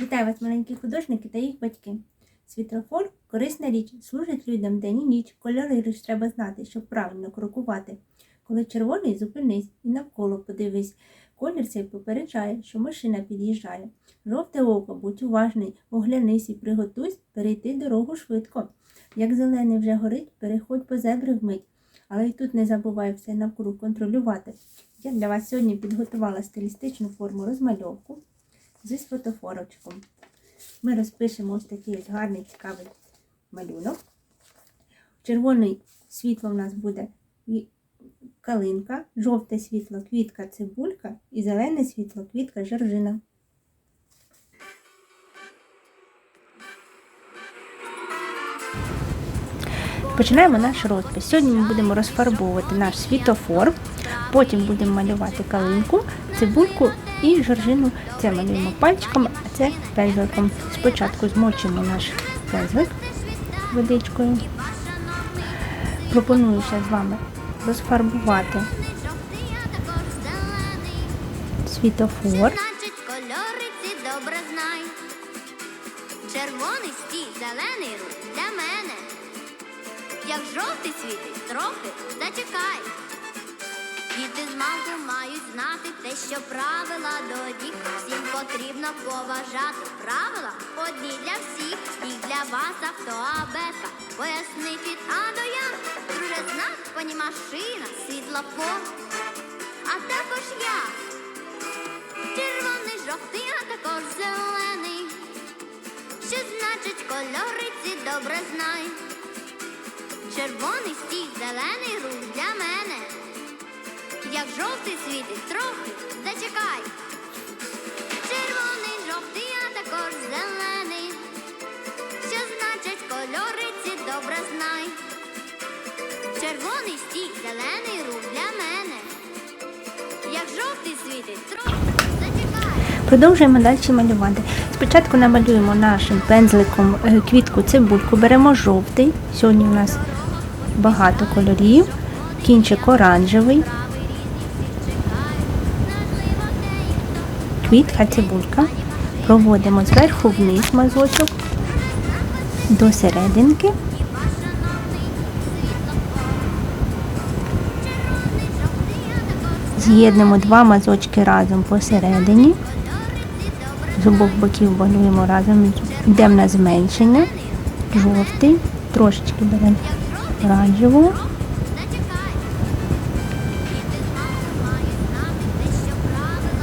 Вітаю вас, маленькі художники та їх батьки. Світлофор корисна річ, служить людям день і ніч. Кольори лиш треба знати, щоб правильно крокувати. Коли червоний, зупинись і навколо подивись. Колір цей попереджає, що машина під'їжджає. Жовте око, будь уважний, оглянись і приготуйсь перейти дорогу швидко. Як зелений вже горить, переходь по зебри вмить. Але й тут не забувай все навкруг контролювати. Я для вас сьогодні підготувала стилістичну форму розмальовку зі сфотофорочком. Ми розпишемо ось такий ось гарний цікавий малюнок. Червоний світло в нас буде калинка, жовте світло квітка цибулька і зелене світло квітка жоржина. Починаємо наш розпис. Сьогодні ми будемо розфарбовувати наш світофор, потім будемо малювати калинку, цибульку і жоржину. Це малюємо пальчиком, а це пензликом. Спочатку змочимо наш пензлик водичкою. Пропоную ще з вами розфарбувати світофор. Червоний стій, зелений рух для мене. Як жовтий світить, трохи зачекай. Діти з малку мають знати те, що правила до дітей. Всім потрібно поважати правила одні для всіх, і для вас авто абетка. Поясни від А до Я. Друже знак, пані машина, світлофор. А також я. Червоний, жовтий, а також зелений. Що значить кольори ці добре знай. Червоний стій, зелений рух для мене. Як жовтий світить трохи, зачекай. Червоний, жовтий, а також зелений. Що значить кольори ці добре знай. Червоний стій, зелений рух для мене. Як жовтий світить трохи, зачекай. Продовжуємо далі малювати. Спочатку намалюємо нашим пензликом е, квітку цибульку, беремо жовтий. Сьогодні у нас багато кольорів. Кінчик оранжевий. Квітка, цибулька. Проводимо зверху вниз мазочок до серединки. З'єднемо два мазочки разом посередині. З обох боків малюємо разом. Йдемо на зменшення. Жовтий. Трошечки беремо оранжевого.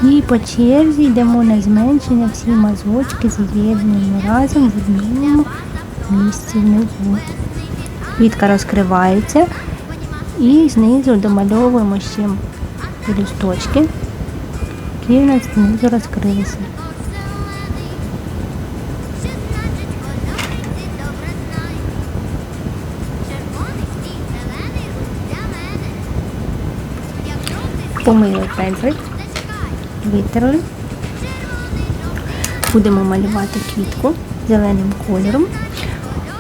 І по черзі йдемо на зменшення, всі мазочки з'єднуємо разом в одному місці внизу. Квітка розкривається і знизу домальовуємо ще листочки, які у нас знизу розкрилися. Помили пензлик, витерли. Будемо малювати квітку зеленим кольором.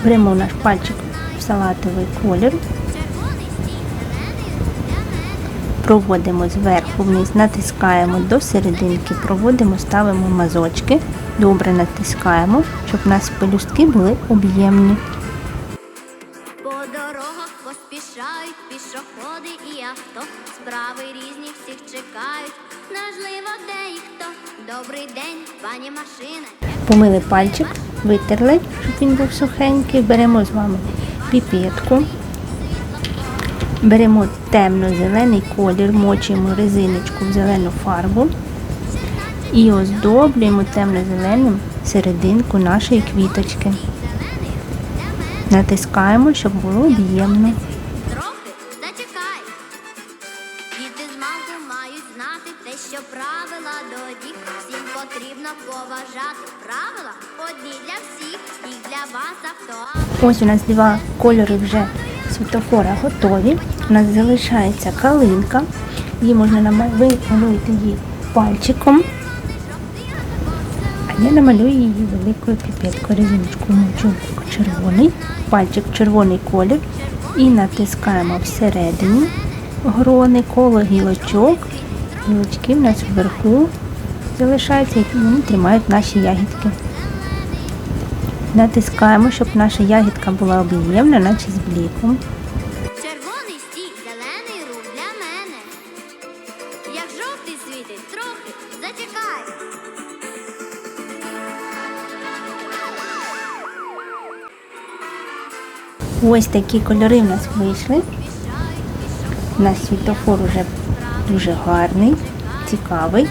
Беремо наш пальчик в салатовий колір, проводимо зверху вниз, натискаємо до серединки, проводимо, ставимо мазочки. Добре натискаємо, щоб у нас пелюстки були об'ємні. Помили пальчик, витерли, щоб він був сухенький. Беремо з вами піпетку. Беремо темно-зелений колір, мочимо резиночку в зелену фарбу і оздоблюємо темно-зеленим серединку нашої квіточки. Натискаємо, щоб було об'ємно. Що правила до дітей. Всім потрібно поважати правила одні для всіх, і для вас авто. Ось у нас два кольори вже світофора готові. У нас залишається калинка. Її можна нама- ви малюєте її пальчиком. А я намалюю її великою піпеткою резиночку мочу червоний, пальчик червоний колір і натискаємо всередині грони, коло гілочок. Гілочки в нас вверху залишаються, які вони тримають наші ягідки. Натискаємо, щоб наша ягідка була об'ємна, наче з бліком. Червоний стій, зелений рух для мене. Як жовтий світить, трохи зачекай. Ось такі кольори в нас вийшли. У нас світофор уже дуже гарний, цікавий.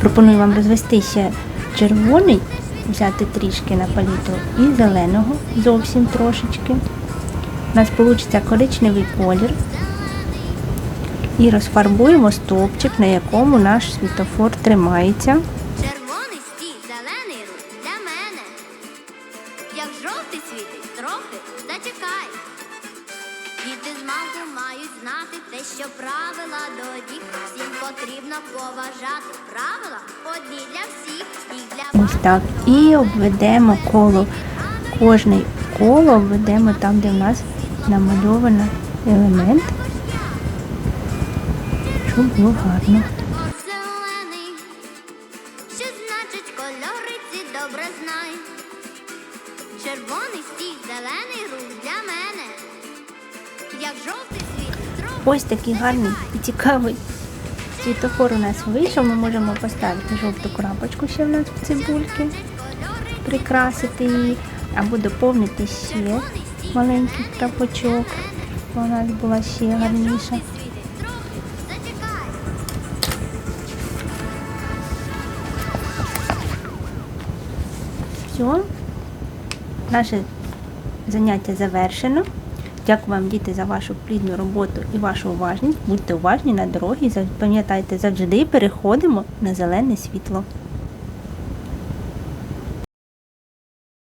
Пропоную вам розвести ще червоний, взяти трішки на палітру і зеленого зовсім трошечки. У нас вийде коричневий колір. І розфарбуємо стовпчик, на якому наш світофор тримається. Потрібно поважати правила одні для всіх, і для Ось так. І обведемо коло. Кожне коло обведемо там, де в нас намальовано елемент, щоб було гарно. Що значить кольори ці добре знай. Червоний стій, зелений рух для мене. Як жовтий світ, Ось такий гарний і цікавий світофор у нас вийшов. Ми можемо поставити жовту крапочку ще в нас в цибульки, прикрасити її, або доповнити ще маленький крапочок, щоб у нас була ще гарніша. Все, наше заняття завершено. Дякую вам, діти, за вашу плідну роботу і вашу уважність. Будьте уважні на дорогі. Пам'ятайте, завжди переходимо на зелене світло.